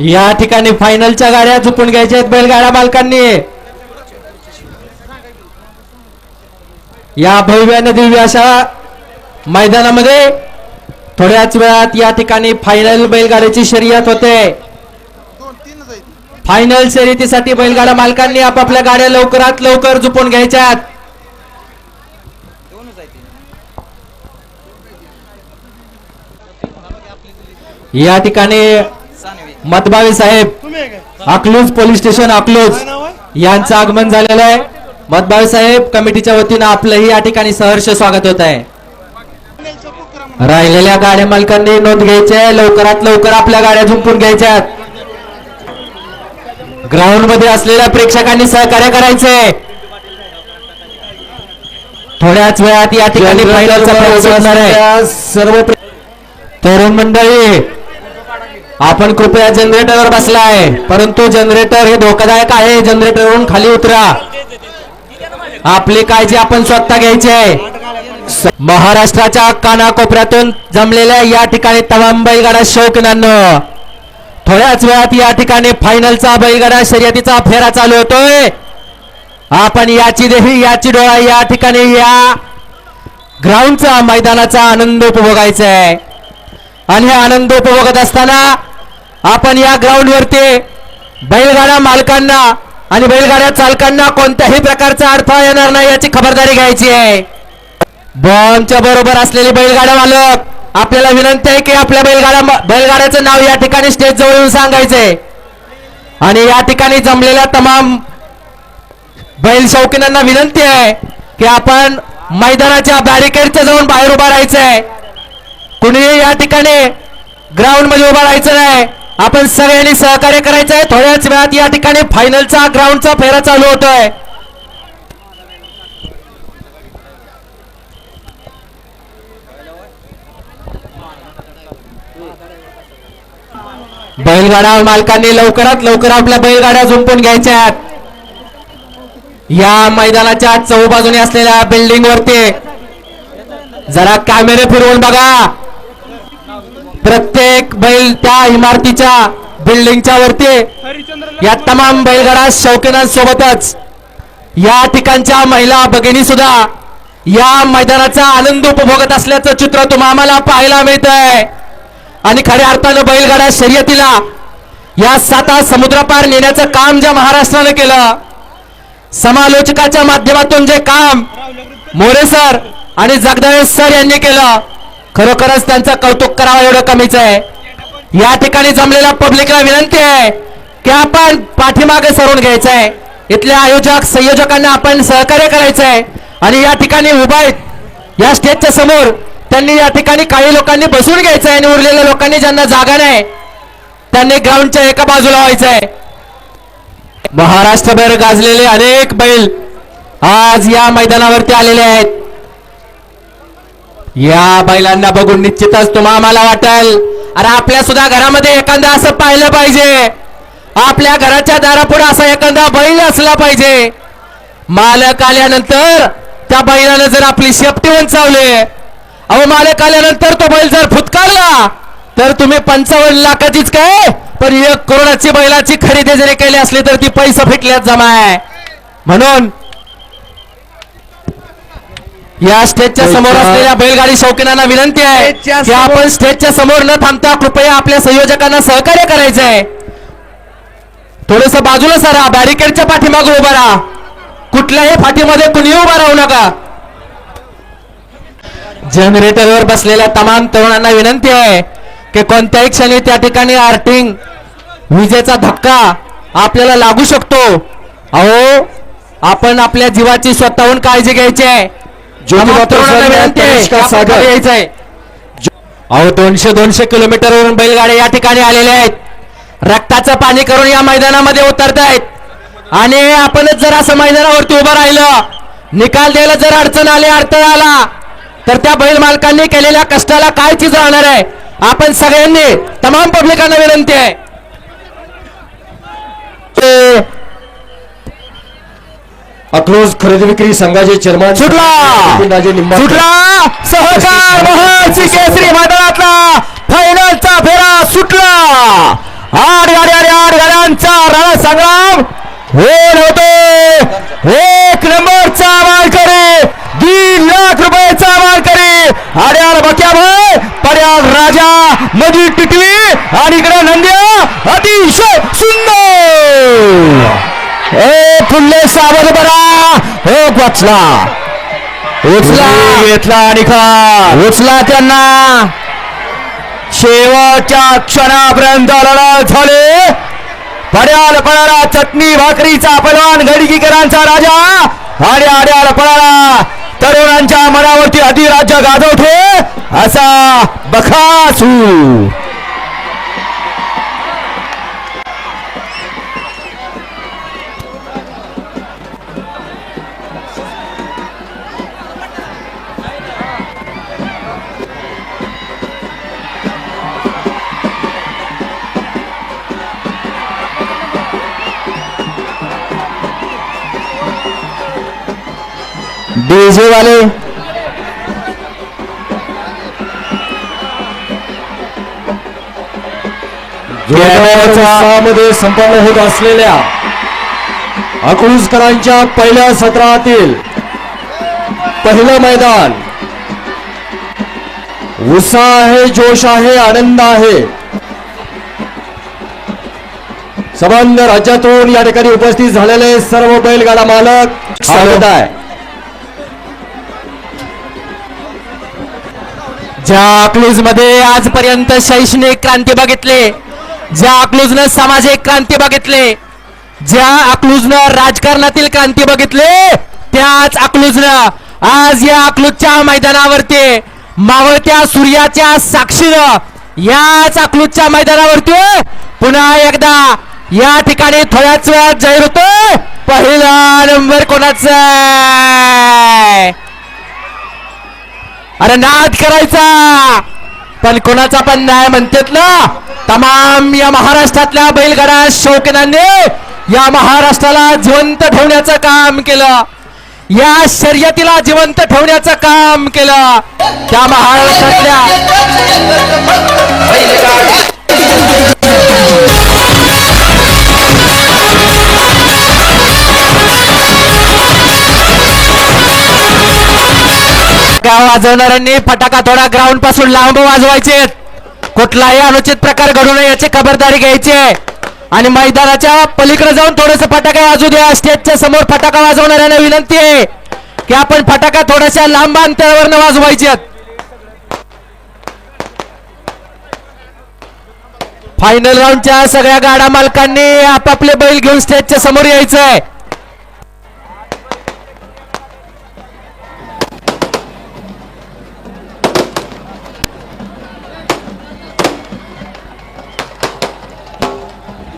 या ठिकाणी फायनलच्या गाड्या झुकून घ्यायच्या आहेत बैलगाड्या मालकांनी. या भव्य दिव्य अशा मैदानामध्ये थोड्याच वेळात या ठिकाणी फायनल बैलगाड्याची शर्यत होते. फायनल शर्यतीसाठी बैलगाडा मालकांनी आपापल्या गाड्या लवकरात लवकर झुपून घ्यायच्यात. या ठिकाणी मतबावी साहेब अकलूज पोलीस स्टेशन अकलूज यांचं आगमन झालेलं आहे. मतबावी साहेब कमिटीच्या वतीनं आपलंही या ठिकाणी सहर्ष स्वागत होत आहे. राहिलेल्या गाड्या मालकांनी नोंद घ्यायची आहे. लवकरात लवकर आपल्या गाड्या झुंपून घ्यायच्या ग्राउंडमध्ये असलेल्या प्रेक्षकांनी सहकार्य करायचंय. थोड्याच वेळात या ठिकाणी सर्व तरुण मंडळी आपण कृपया जनरेटरवर बसलाय. परंतु जनरेटर हे धोकादायक आहे. जनरेटरवरून खाली उतरा. आपली काळजी आपण स्वतः घ्यायची आहे. महाराष्ट्राच्या कानाकोपऱ्यातून जमलेल्या या ठिकाणी तमाम बैलगाडा शौकीनांनो थोड्याच वेळात या ठिकाणी फायनलचा बैलगाडा शर्यतीचा फेरा चालू होतोय. आपण याची देही याची डोळा या ठिकाणी या ग्राउंडचा मैदानाचा आनंद उपभोगायचा आहे. आणि हे आनंद उपभोगत असताना आपण या ग्राउंडवरती बैलगाडा मालकांना आणि बैलगाड्या चालकांना कोणत्याही प्रकारचा अडथळा येणार नाही याची खबरदारी घ्यायची आहे. बॉम्बच्या बरोबर असलेले बैलगाडा मालक आपल्याला विनंती आहे की आपल्या बैलगाडा बैलगाड्याचं नाव या ठिकाणी स्टेज जवळ येऊन सांगायचंय. आणि या ठिकाणी जमलेल्या तमाम बैल शौकीनांना विनंती आहे की आपण मैदानाच्या बॅरिकेडच्या जाऊन बाहेर उभा राहायचंय. कुणीही या ठिकाणी ग्राउंडमध्ये उभा राहायचं नाही. आपण सगळ्यांनी सहकार्य करायचं आहे थोड्याच वेळात या ठिकाणी फायनलचा ग्राउंडचा फेरा चालू होतोय. बैलगाडा मालकांनी लवकरात लवकर आपल्या बैलगाड्या झुंपून घ्यायच्या आहेत. या मैदानाच्या चौबाजूने असलेल्या बिल्डिंग वरती जरा कॅमेरे फिरवून बघा. प्रत्येक बैल त्या इमारतीच्या बिल्डिंगच्या वरती. या तमाम बैलगाडा शौकीनांसोबतच या ठिकाणच्या महिला भगिनी सुद्धा या मैदानाचा आनंद उपभोगत असल्याचं चित्र तुम्हा आम्हाला पाहायला मिळत आहे आणि खऱ्या अर्थानं बैलगाडा शर्यतीला या साता समुद्रपार नेण्याचं काम ज्या महाराष्ट्रानं केलं समालोचकाच्या माध्यमातून जे काम मोरे सर आणि जगदाळे सर यांनी केलं खरोखरच त्यांचं कौतुक करावं एवढं कमीच आहे. या ठिकाणी जमलेल्या पब्लिकला विनंती आहे की आपण पाठीमागे सरून घ्यायचं आहे इथल्या आयोजक संयोजकांना आपण सहकार्य करायचं आहे आणि या ठिकाणी उभा आहेत. या स्टेजच्या समोर त्यांनी या ठिकाणी काही लोकांनी बसून घ्यायचं आहे आणि उरलेल्या लोकांनी ज्यांना जागा नाही त्यांनी ग्राउंडच्या एका बाजूला व्हायचं आहे महाराष्ट्रभर गाजलेले अनेक बैल आज या मैदानावरती आलेले आहेत. या बैलांना बघून निश्चितच तुम्हा आम्हाला वाटेल. अरे आपल्या सुद्धा घरामध्ये एखादा असं पाहिलं पाहिजे. आपल्या घराच्या दारापुढे असा एखादा बैल असला पाहिजे. मालक आल्यानंतर त्या बैलानं जर आपली शेपटी वंचावले अहो मालक आल्यानंतर तो बैल जर फुतकारला तर तुम्ही पंचावन्न लाखाचीच काय? पण एक करोडाची बैलाची खरेदी जरी केली असली तर ती पैसा फिटल्यात जमा आहे. म्हणून या स्टेजच्या समोर असलेल्या बैलगाडी शौकीनांना विनंती आहे की आपण स्टेजच्या समोर न थांबता कृपया आपल्या संयोजकांना सहकार्य करायचं आहे थोडस बाजूला सरा बॅरिकेडच्या पाठीमागे उभा राहा. कुठल्याही फाटीमध्ये कुणीही उभा राहू नका. जनरेटरवर बसलेल्या तमाम तरुणांना विनंती आहे की कोणत्याही क्षणी त्या ठिकाणी आर्टिंग विजेचा धक्का आपल्याला लागू शकतो. अहो आपण आपल्या जीवाची स्वतःहून काळजी घ्यायची आहे. अहो दोनशे दोनशे किलोमीटर वरून बैलगाड्या या ठिकाणी आलेल्या आहेत. रक्ताचं पाणी करून या मैदानामध्ये उतरत आहेत आणि आपणच जर असं मैदानावरती उभं राहिलं निकाल द्यायला जर अडचण आली अडथळा आला तर त्या बैल मालकांनी केलेल्या कष्टाला काय चीज राहणार आहे? आपण सगळ्यांनी तमाम पब्लिकांना विनंती आहे. अकलूज खरेदी विक्री संघाचे चेअरमन सुटला. सुटला! सहकार महर्षी केसरी मैदानातला फायनलचा फेरा सुटला! आठ गाड्या नंबरचा राणा संग्राम होल होतो एक नंबरचा मानकरी दीड लाख रुपयाचा मानकरी आड्याल बक्याभाई पड्याल राजा नदी टिटवी आणि इकडे नंद्या अतिशय सुंदर! ए फुल्ले सावध बरा! वाचला. उचला. घेतला निखाल उचला त्यांना. शेवटच्या क्षणापर्यंत लढत झाले. पड्याल पळाला चटणी भाकरीचा पलवान गडगीकरांचा राजा. आणि आड्याल पळाला तरुणांच्या मनावरती अधिराज्य गाजवतो. असा बखासू. डीजे वाले। मध्ये संपन्न होत असलेल्या अकलूजकरांच्या पहिल्या सत्रातील पहिलं मैदान. उत्साह आहे जोश आहे आनंद आहे. संबंध राज्यातून या ठिकाणी उपस्थित झालेले सर्व बैलगाडा मालक स्वागत आहे. ज्या अकलूजमध्ये आजपर्यंत शैक्षणिक क्रांती बघितले ज्या अकलूजनं सामाजिक क्रांती बघितले ज्या अकलूजनं राजकारणातील क्रांती बघितले त्याच अकलूजनं आज या अकलूजच्या मैदानावरती मावळत्या सूर्याच्या साक्षीनं याच अकलूजच्या मैदानावरती पुन्हा एकदा या ठिकाणी थोड्याच वेळात जाहीर होतो. पहिला नंबर कोणाचा अरे नाद करायचा. पण कोणाचा पण न्याय म्हणतात ना तमाम या महाराष्ट्रातल्या बैलगाडा शौकीनांनी या महाराष्ट्राला जिवंत ठेवण्याचं काम केलं. या शर्यतीला जिवंत ठेवण्याचं काम केलं. त्या महाराष्ट्रातल्या वाजवणाऱ्यांनी फटाका थोडा ग्राउंडपासून लांब वाजवायचे. कुठलाही अनुचित प्रकार घडू नये याची खबरदारी घ्यायची आहे. आणि मैदानाच्या पलीकडे जाऊन थोडस फटाके वाजू द्या. स्टेजच्या समोर फटाका वाजवणाऱ्यांना विनंती आहे की आपण फटाका थोड्याशा लांब अंतरावर वाजवायचे. फायनल राऊंडच्या सगळ्या गाडा मालकांनी आपापले बैल घेऊन स्टेजच्या समोर यायचंय.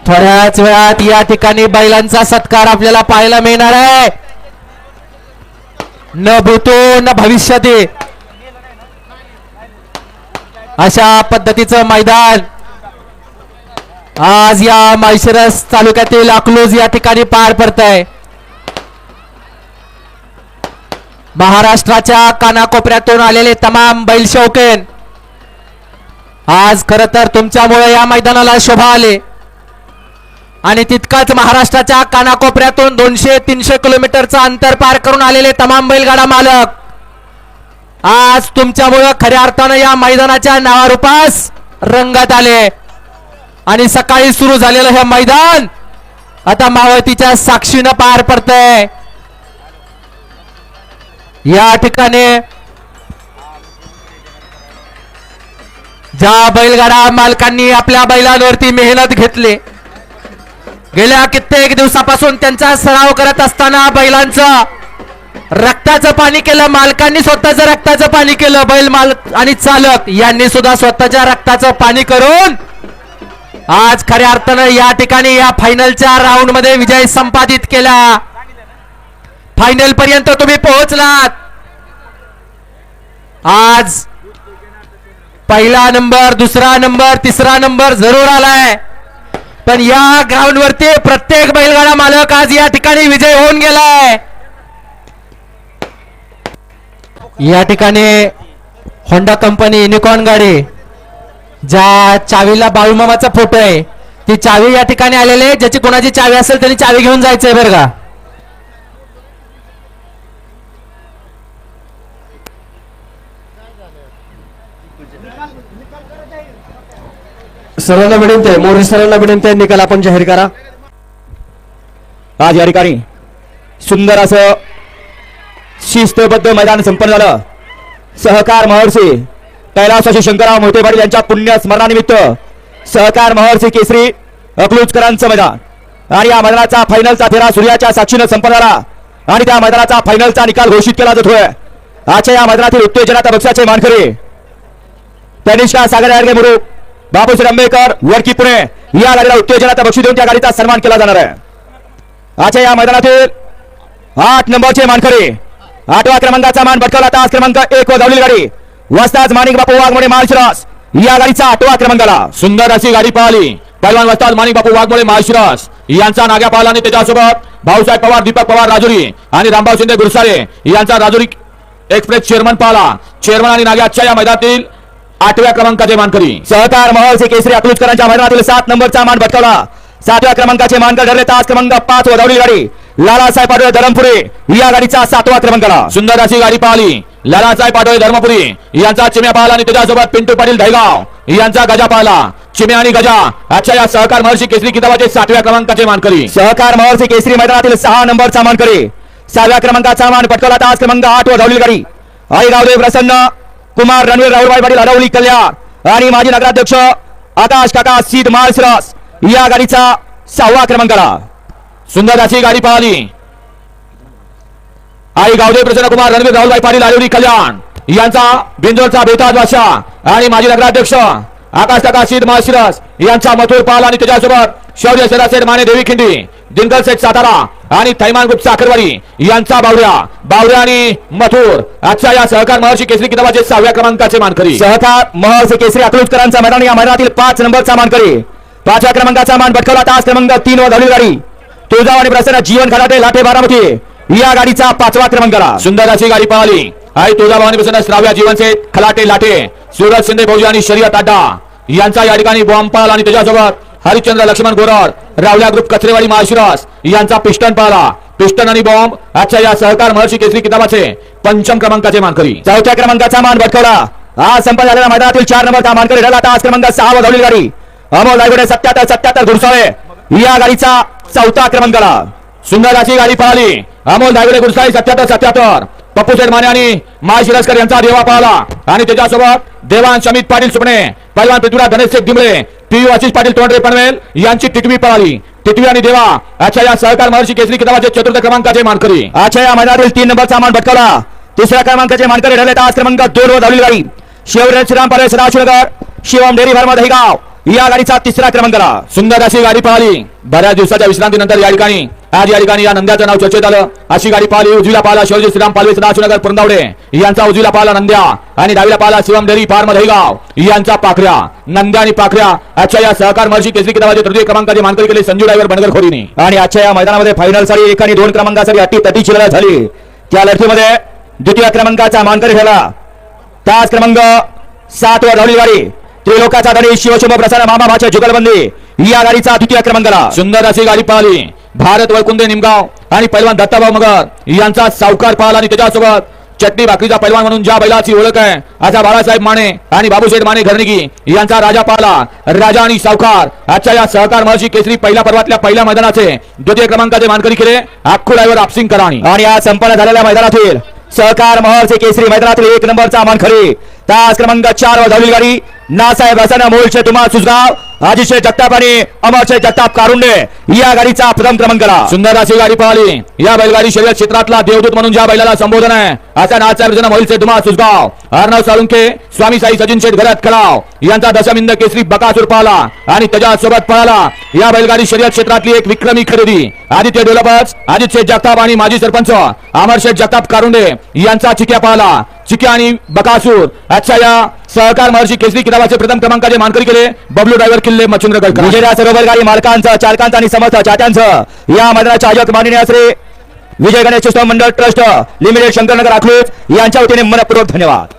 थोड्याच वेळात या ठिकाणी बैलांचा सत्कार आपल्याला पाहायला मिळणार आहे. न भूतो न भविष्याते. अशा पद्धतीचं मैदान. आज या माळशिरस तालुक्यातील अकलूज या ठिकाणी पार पडत आहे महाराष्ट्राच्या कानाकोपऱ्यातून आलेले तमाम बैल शौकेन. आज खर तर तुमच्यामुळे या मैदानाला शोभा आले. आणि तितकाच महाराष्ट्राच्या कानाकोपऱ्यातून दोनशे तीनशे किलोमीटरचं अंतर पार करून आलेले तमाम बैलगाडा मालक. आज तुमच्यामुळं खऱ्या अर्थानं या मैदानाच्या नावारूपास रंगात आले. आणि सकाळी सुरू झालेलं हे मैदान आता मावळतीच्या साक्षीनं पार पडतंय. या ठिकाणी ज्या बैलगाडा मालकांनी आपल्या बैलांवरती मेहनत घेतली गेल्या कित्येक दिवसापासून त्यांचा सराव करत असताना बैलांचं रक्ताचं पाणी केलं मालकांनी स्वतःचं रक्ताचं पाणी केलं बैल मालक आणि चालक यांनी सुद्धा स्वतःच्या रक्ताचं पाणी करून आज खऱ्या अर्थानं या ठिकाणी या फायनलच्या राऊंडमध्ये विजय संपादित केला. फायनल पर्यंत तुम्ही पोहोचलात. आज पहिला नंबर दुसरा नंबर तिसरा नंबर जरूर आलाय. पण या ग्राउंड वरती प्रत्येक बैलगाडा मालक आज या ठिकाणी विजय होऊन गेलाय. या ठिकाणी होंडा कंपनी युनिकॉर्न गाडी ज्या चावीला बाळूमामाचा फोटो आहे ती चावी या ठिकाणी आलेली आहे. ज्याची कोणाची चावी असेल त्यांनी चावी घेऊन जायचंय बरं का? सर्वांना विनंती आहे मोरे सरांना विनंती आहे निकाल आपण जाहीर करा. आज या ठिकाणी सुंदर असं शिस्तबद्ध मैदान संपन्न झालं. सहकार महर्षी कैलासाशी शंकरराव मोहिते पाटील यांच्या पुण्य स्मरणानिमित्त सहकार महर्षी केसरी अकलूजकरांचं मैदान. आणि या मैदानाचा फायनलचा फेरा सूर्याच्या साक्षीनं संपन्न झाला. आणि त्या मैदानाचा फायनलचा निकाल घोषित केला जातोय. आजच्या या मैदानातील उत्तेजनाचा पक्षाचे मानकरी. तनिष्का सागर यार्गे मुरुक आंबेडकर आंबेकर वडकी पुणे. या गाडीला उत्तेजनाचा बक्षी देऊन त्या गाडीचा सन्मान केला जाणार आहे. अच्छा या मैदानातील आठ नंबरचे मानकरी. आठवा क्रमांकाचा मान भटकवला तास क्रमांक एक व धावलेली गाडी. वस्ताज माणिक बापू वाघमोडे माळशिरास. या गाडीचा आठवा क्रमांकाला. सुंदर अशी गाडी पाहिली. पहिलवान वस्ताज माणिक बापू वाघमोळे माळशिरास. यांचा नाग्या पाहिला आणि त्याच्यासोबत भाऊसाहेब पवार दीपक पवार राजुरी आणि रामभाऊ शिंदे गुरसारे यांचा राजुरी एक्सप्रेस चेअरमन पाहिला. चेअरमन आणि नाग्याच्या या मैदानातील आठव्या क्रमांकाचे मानकरी. सहकार महर्षी केसरी अकलूजकरांच्या मैदानातील सात नंबरचा मान भटकवला. सातव्या क्रमांकाचे मानकर ठरले तास क्रमांक पाच व धावलेली गाडी. लालासाहेब पाटोळे धरमपुरे या गाडीचा सातवा क्रमांकाला. सुंदर अशी गाडी पाहिली. लालासाहेब पाटोळे धर्मपुरी यांचा चिम्या पाहिला आणि त्याच्यासोबत पिंटू पाटील दहेगाव यांचा गजा पाहिला. चिम्या आणि गजा. आजच्या या सहकार महर्षी केसरी किताबाचे सातव्या क्रमांकाचे मानकरी. सहकार महर्षी केसरी मैदानातील सहा नंबरचा मानकरी. सहाव्या क्रमांकाचा मान पटकवला तास क्रमांक आठ व धावलेली गाडी. आई गावदेव प्रसन्न. कुमार रणवीर राहुलबाई पाटील अरवली कल्याण आणि माजी नगराध्यक्ष आकाश काका सीट माळसरस या गाडीचा सहावा क्रमांकाला सुंदर अशी गाडी पाहिली. आई गावदेव प्रसन्न कुमार रणवीर राहुलभाई पाटील अरवली कल्याण यांचा बिंदोरचा बेताज वाशा आणि माजी नगराध्यक्ष आकाश काका सीट माशिरस यांचा मथुर पाल आणि त्याच्यासोबत शौर्य सरासेठ माने देवी खिंडी दिनकर सेठ सातारा आणि थैमान ग्रुप साखरवाडी यांचा बावड्या. बावड्या आणि मथुर. आजच्या या सहकार महर्षी केसरी किताबाचे सहाव्या क्रमांकाचे मानकरी. सहकार महर्षी केसरी अकलूजकरांचा मैदान या मैदानातील पाच नंबरचा मानकरी. पाचव्या क्रमांकाचा मान पटकवला तास क्रमांक तीन व धावलेली गाडी. तुळजाव आणि प्रसन्न जीवन खराटे लाटे बारामती. या गाडीचा पाचवा क्रमांकाला. सुंदर अशी गाडी पळाली आई तुळजाभवानी प्रसन्न श्राव्या जीवनचे खलाटे लाटे सूरज शिंदे फौजी आणि शर्यत अड्डा. यांचा या ठिकाणी बॉम्ब पाल आणि त्याच्यासोबत हरिश्चंद्र लक्ष्मण गोरड रावल्या ग्रुप कचरेवाडी माळशिरस यांचा पिस्टन पाला. पिस्टन आणि बॉम्ब आजच्या या सहकार महर्षी केसरी किताबाचे पंचम क्रमांकाचे मानकरी. चौथ्या क्रमांकाचा मान भटकवला आज संपन्न झालेल्या मैदानातील चार नंबरचा मानकरी ठरला तास क्रमांक सहा धावलेली गाडी. अमोल रायगडे सत्याहत्तर सत्याहत्तर घुडसाळे. या गाडीचा चौथा क्रमांकाला. सुंदर अशी गाडी पळाली अमोल दागडे गुरसाई सत्याहत्तर सत्याहत्तर. पप्पू माने आणि माय शिरस्कर यांचा देवा पाहला. आणि त्याच्यासोबत देवांश अमित पाटील सुपणे पैलवान पृथ्वीराज शेठ दिमळे पी आशिष पाटील तोंडरे पनवेल यांची टिटवी पळाली. टिटवी आणि देवा आजच्या या सहकार महर्षी केसरी किताबाचे चतुर्थ क्रमांकाचे मानकरी. आजच्या या मैदानातील तीन नंबरचा मान भटकवला. तिसऱ्या क्रमांकाचे मानकरी ठरले तास क्रमांक दोन व धावलेली गाडी शिवराज श्रीराम पारे सदाशिवनगर शिवम डेरी फार्मा दहीगाव या गाडीचा तिसरा क्रमांकाला सुंदर अशी गाडी पळाली. बऱ्याच दिवसाच्या विश्रांतीनंतर या ठिकाणी आज या ठिकाणी या नंद्याचं नाव चर्चेत आलं. अशी गाडी पाहिली उजवीला पाहिला शिवजी श्रीराम पालवे सदाशिवनगर पुरंदावडे. यांचा उजवीला पाहिला नंद्या आणि डावीला पाहिला शिवम डेरी फार्म दहीगाव यांचा पाखऱ्या नंद्या आणि पाखऱ्या. आजच्या या सहकार महर्षी केसरी किताबाचे तृतीय क्रमांकाची मानकरी केली संजू डायव्हर बनगर खोरीने. आणि आजच्या या मैदानामध्ये फायनलसाठी एक आणि दोन क्रमांकासाठी अटी तटी लढत झाली. त्या लढतीमध्ये द्वितीय क्रमांकाचा मानकरी झाला तास क्रमांक सात वर धावली गाडी. त्रिलोकाचा धनी शिवशुभ प्रसार मामा भाच्या जुगलबंदी. या गाडीचा द्वितीय क्रमांकाला. सुंदर अशी गाडी पाहिली. भारत वैकुंदे निमगाव आणि पैलवान दत्ताभाऊ मगर यांचा सावकार पाहला आणि त्याच्यासोबत चटणी भाकरीचा पैलवान म्हणून ज्या बैलाची ओळख आहे असा बाळासाहेब माने आणि बाबूशेठ माने घरणगी यांचा राजा पाहला राजा आणि सावकार. आजच्या या सहकार महर्षी केसरी पहिल्या पर्वातल्या पहिल्या मैदानाचे द्वितीय क्रमांकाचे मानकरी केले अख्खू ड्रायव्हर आपसिंग कराणी. आणि आज संपन्न झालेल्या मैदानातील सहकार महर्षी केसरी मैदानातील एक नंबरचा मानखरी तास क्रमांक चार वर धावलेली गाडी. नासाहेब हसन मोलशे तुम्हा सुजगाव आजिशे जगताप आणि अमरशे जगताप कारुंडे या गाडीचा प्रथम क्रमांकाला सुंदर अशी गाडी पाहिली. या बैलगाडी शर्यत क्षेत्रातला देवदूत म्हणून ज्या बैलाला संबोधन आहे असा नाथसाहेब जन मोहिलचे धुमा सुजगाव अर्णव साळुंके स्वामी साई सचिन शेठ घरात खडाव यांचा दशमिंद केसरी बकासूर पाहला आणि त्याच्यासोबत पळाला. या बैलगाडी शर्यत क्षेत्रातली एक विक्रमी खरेदी. आदित्य डोलपच आदित्य जगताप आणि माजी सरपंच अमरशेठ जगताप कारुंडे यांचा चिक्या पाहला चिक्या आणि बकासूर. आजच्या या सहकार महर्षी केसरी किताबाचे प्रथम क्रमांकाचे मानकरी केले बबलू ड्रायव्हर किल्ले मच्छिंद्र गडकर विजया सरोवर गाडी मालकांचं चालकांचं आणि समर्थ चाट्यांचं या मैदानाच्या आयोजक माननीय श्री विजय गणेश मंडळ ट्रस्ट लिमिटेड शंकरनगर अकलूज. यांच्या वतीने मनपूर्वक धन्यवाद.